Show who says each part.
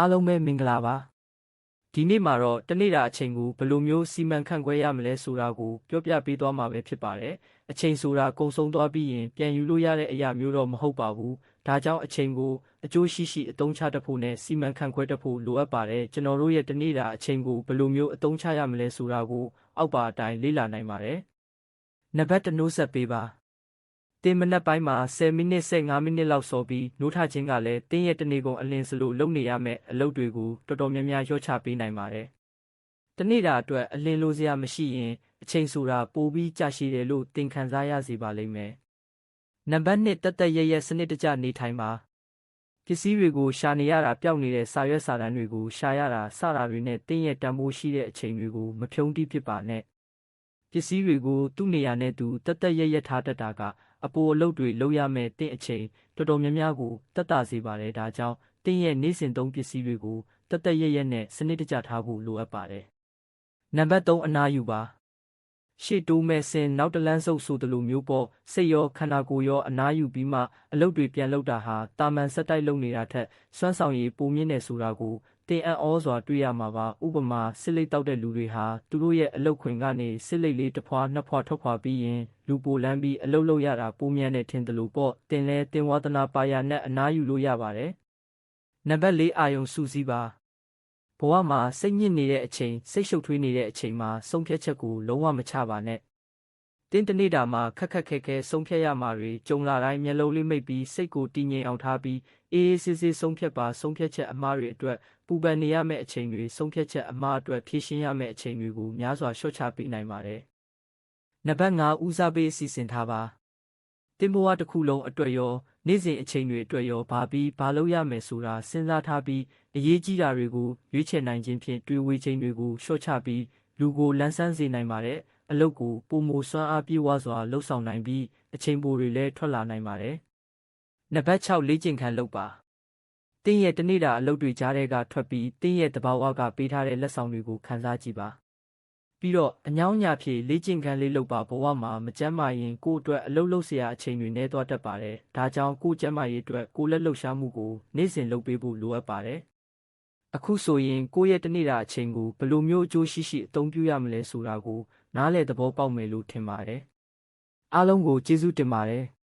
Speaker 1: အားလုံးပဲမင်္ဂလာပါဒီနေ့မှာတော့တနေ့တာအချိန်ကိုဘယ်လိုမျိုးစီမံခန့်ခွဲရမလဲဆိုတာကိုပြောပြပေးသွားမှာပဲဖြစ်ပါတယ်အချိန်ဆိုတာကုံဆုံးသွားပြီးရင်ပြန်ယူလို့ရတဲ့အရာမျိုးတော့မဟုတ်ပါဘူးဒါကြောင့်အချိန်ကိုအကျိုးရှိရှိအသုံးချတတ်ဖို့နဲ့စီမံခန့်ခွဲတတ်ဖို့လိုအပ်ပါတယ်ကျွန်တော်တို့ရဲ့တနေ့တာအချိန်ကိုဘယ်လိုမျိုးအသုံးချရမလဲဆိုတာကိုအောက်ပါအတိုင်းလေ့လာနိုင်ပါတယ်နံပါတ်1နှိုးဆက်ပေးပါ တင်မနက်ပိုင်းမှာ10မိနစ်15မိနစ်လောက်စောပြီးနိုးထခြင်းကလည်းတင်းရဲ့တနေ့ကုန်အလင်းစလို့လုပ်နေရမယ့်အလုပ်တွေကိုတော်တော်များများရော့ချပေးနိုင်ပါတယ်။တနေ့တာအတွက်အလင်းလိုစရာမရှိရင်အချိန်ဆိုတာပိုပြီးကြာရှည်တယ်လို့သင်ခံစားရစေပါလိမ့်မယ်။နံပါတ်1တက်တက်ရရစနစ်တကျနေထိုင်ပါပစ္စည်းတွေကိုရှာနေရတာပျောက်နေတဲ့စာရွက်စာတမ်းတွေကိုရှာရတာစတာတွေနဲ့တင်းရဲ့တန်ဖိုးရှိတဲ့အချိန်တွေကိုမဖြုံးတိဖြစ်ပါနဲ့ပစ္စည်းတွေကိုသူ့နေရာနဲ့သူတက်တက်ရရထားတတ်တာက အပိုအလုပ်တွေလုပ်ရမယ်တင့်အချိန်တော်တော်များများကိုတက်တာစေပါတယ်ဒါကြောင့်တင့်ရဲ့နေ့စဉ်သုံးပစ္စည်းတွေကိုတက်တက်ရရနဲ့စနစ်တကျထားဖို့လိုအပ်ပါတယ်နံပါတ်3အနားယူပါ ရှေ့တိုးမဲ့စင်နောက်တလန်းဆုပ်ဆိုသလိုမျိုးပေါ့စိတ်ရောခန္ဓာကိုယ်ရောအနားယူပြီးမှအလုပ်တွေပြန်လုပ်တာဟာတာမန်ဆက်တိုက်လုပ်နေတာထက်စွမ်းဆောင်ရည်ပိုမြင့်နေဆိုတာကိုတင်အံ့ဩစွာတွေ့ရမှာပါဥပမာစစ်လိတ်တောက်တဲ့လူတွေဟာသူတို့ရဲ့အလုတ်ခွင်ကနေစစ်လိတ်လေးတစ်ဖွာနှစ်ဖွာထွက်ခွာပြီးရင်လူပိုလန်းပြီးအလုတ်လုပ်ရတာပိုမြန်တဲ့ထင်တယ်လို့ပေါ့တင်လဲတင်ဝါသနာပါရနဲ့အနားယူလို့ရပါတယ်နံပါတ်၄အာယုံစူးစီးပါ ဘဝမှာစိတ်ညစ်နေတဲ့အချိန်စိတ်ရှုပ်ထွေးနေတဲ့အချိန်မှာဆုံးဖြတ်ချက်ကိုလုံးဝမချပါနဲ့တင်းတနေ့တာမှာခက်ခက်ခဲခဲဆုံးဖြတ်ရမှာတွေကြုံလာတိုင်းမျက်လုံးလေးမိတ်ပြီးစိတ်ကိုတည်ငြိမ်အောင်ထားပြီးအေးအေးဆေးဆေးဆုံးဖြတ်ပါဆုံးဖြတ်ချက်အမှားတွေအတွက်ပူပန်နေရမယ့်အချိန်တွေဆုံးဖြတ်ချက်အမှားအတွက်ဖြည့်ရှင်းရမယ့်အချိန်တွေကိုများစွာလျှော့ချပေးနိုင်ပါတယ်။နံပါတ်5ဦးစားပေးအစီအစဉ်ထားပါ။တင်ဘဝတစ်ခုလုံးအတွက်ရော နေ့စဉ်အချိန်တွေအတွက်ရောဘာပြီးဘာလုပ်ရမယ်ဆိုတာစဉ်းစားထားပြီးအရေးကြီးတာတွေကိုရွေးချယ်နိုင်ခြင်းဖြင့်တွေးဝေခြင်းတွေကိုလျှော့ချပြီးလူကိုလန်းဆန်းစေနိုင်ပါတယ်။အလုပ်ကိုပုံမစွမ်းအားပြေဝစွာလှုပ်ဆောင်နိုင်ပြီးအချိန်ပိုတွေလည်းထွက်လာနိုင်ပါတယ်။နံပါတ်6လေ့ကျင့်ခန်းလုပ်ပါ။တင်းရဲ့တနေ့တာအလုပ်တွေကြားထဲကထွက်ပြီးတင်းရဲ့တဘာဝကပေးထားတဲ့လက်ဆောင်တွေကိုခန်းစားကြည့်ပါ။ ပြီးတော့အညောင်းညာဖြည့်လေ့ကျင့်ခန်းလေးလုပ်ပါဘဝမှာမကျန်းမာရင်ကိုယ့်အတွက်အလုပ်လုပ်စရာအချိန်တွေနှဲသွားတတ်ပါတယ်။ဒါကြောင့်ကိုယ့်ကျန်းမာရေးအတွက်ကိုယ်လက်လှုပ်ရှားမှုကိုနေ့စဉ်လုပ်ပေးဖို့လိုအပ်ပါတယ်။အခုဆိုရင်ကိုယ့်ရဲ့တနေ့တာအချိန်ကိုဘယ်လိုမျိုးအကျိုးရှိရှိအသုံးပြုရမလဲဆိုတာကိုနားလည်သဘောပေါက်မယ်လို့ထင်ပါတယ်။အားလုံးကိုကျေးဇူးတင်ပါတယ်။